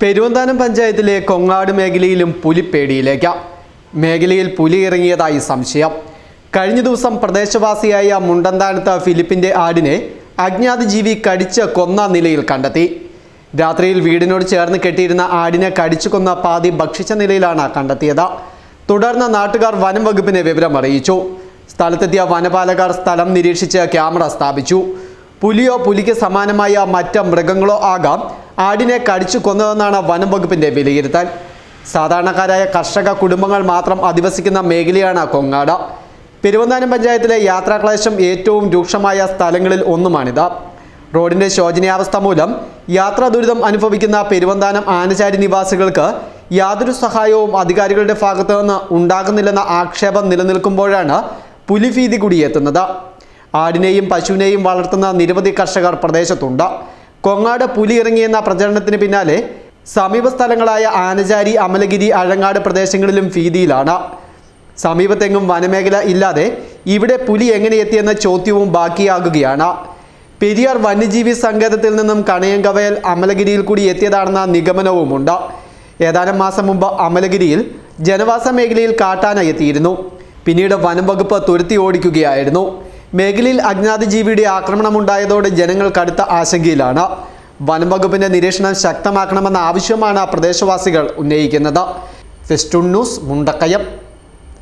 പെരുവന്താനം പഞ്ചായത്തിലെ കൊങ്ങാട് മേഖലയിലും പുലിപ്പേടിയിലേക്ക് മേഖലയിൽ പുലി ഇറങ്ങിയതായി സംശയം. കഴിഞ്ഞ ദിവസം പ്രദേശവാസിയായ മുണ്ടന്താനത്ത് ഫിലിപ്പിന്റെ ആടിനെ അജ്ഞാത ജീവി കടിച്ച് കൊന്ന നിലയിൽ കണ്ടെത്തി. രാത്രിയിൽ വീടിനോട് ചേർന്ന് കെട്ടിയിരുന്ന ആടിനെ കടിച്ചു കൊന്ന പാതി ഭക്ഷിച്ച നിലയിലാണ് കണ്ടെത്തിയത്. തുടർന്ന് നാട്ടുകാർ വനം വകുപ്പിനെ വിവരം അറിയിച്ചു. സ്ഥലത്തെത്തിയ വനപാലകർ സ്ഥലം നിരീക്ഷിച്ച് ക്യാമറ സ്ഥാപിച്ചു. പുലിയോ പുലിക്ക് സമാനമായ മറ്റ് മൃഗങ്ങളോ ആകാം ആടിനെ കടിച്ചു കൊന്നതെന്നാണ് വനം വകുപ്പിന്റെ വിലയിരുത്തൽ. സാധാരണക്കാരായ കർഷക കുടുംബങ്ങൾ മാത്രം അധിവസിക്കുന്ന മേഖലയാണ് കൊങ്ങാട്. പെരുവന്താനം പഞ്ചായത്തിലെ യാത്രാക്ലേശം ഏറ്റവും രൂക്ഷമായ സ്ഥലങ്ങളിൽ ഒന്നുമാണിത്. റോഡിന്റെ ശോചനീയാവസ്ഥ മൂലം യാത്രാ ദുരിതം അനുഭവിക്കുന്ന പെരുവന്താനം ആനചാരി നിവാസികൾക്ക് യാതൊരു സഹായവും അധികാരികളുടെ ഭാഗത്തു നിന്ന് ഉണ്ടാകുന്നില്ലെന്ന ആക്ഷേപം നിലനിൽക്കുമ്പോഴാണ് പുലിഭീതി കുടിയെത്തുന്നത് ആടിനെയും പശുവിനെയും വളർത്തുന്ന നിരവധി കർഷകർ പ്രദേശത്തുണ്ട്. കൊങ്ങാട് പുലി ഇറങ്ങിയെന്ന പ്രചരണത്തിന് പിന്നാലെ സമീപ സ്ഥലങ്ങളായ ആനചാരി അമലഗിരി അഴങ്ങാട് പ്രദേശങ്ങളിലും ഭീതിയിലാണ്. സമീപത്തെങ്ങും വനമേഖല ഇല്ലാതെ ഇവിടെ പുലി എങ്ങനെ എത്തിയെന്ന ചോദ്യവും ബാക്കിയാകുകയാണ്. പെരിയാർ വന്യജീവി സങ്കേതത്തിൽ നിന്നും കണയങ്കവയൽ അമലഗിരിയിൽ കൂടി എത്തിയതാണെന്ന നിഗമനവുമുണ്ട്. ഏതാനും മാസം മുമ്പ് അമലഗിരിയിൽ ജനവാസ മേഖലയിൽ കാട്ടാന എത്തിയിരുന്നു. പിന്നീട് വനം വകുപ്പ് തുരത്തി ഓടിക്കുകയായിരുന്നു. മേഖലയിൽ അജ്ഞാത ജീവിയുടെ ആക്രമണമുണ്ടായതോടെ ജനങ്ങൾ കടുത്ത ആശങ്കയിലാണ്. വനം വകുപ്പിന്റെ നിരീക്ഷണം ശക്തമാക്കണമെന്ന ആവശ്യമാണ് പ്രദേശവാസികൾ ഉന്നയിക്കുന്നത്. ഫെസ്റ്റുൺ ന്യൂസ് മുണ്ടക്കയം.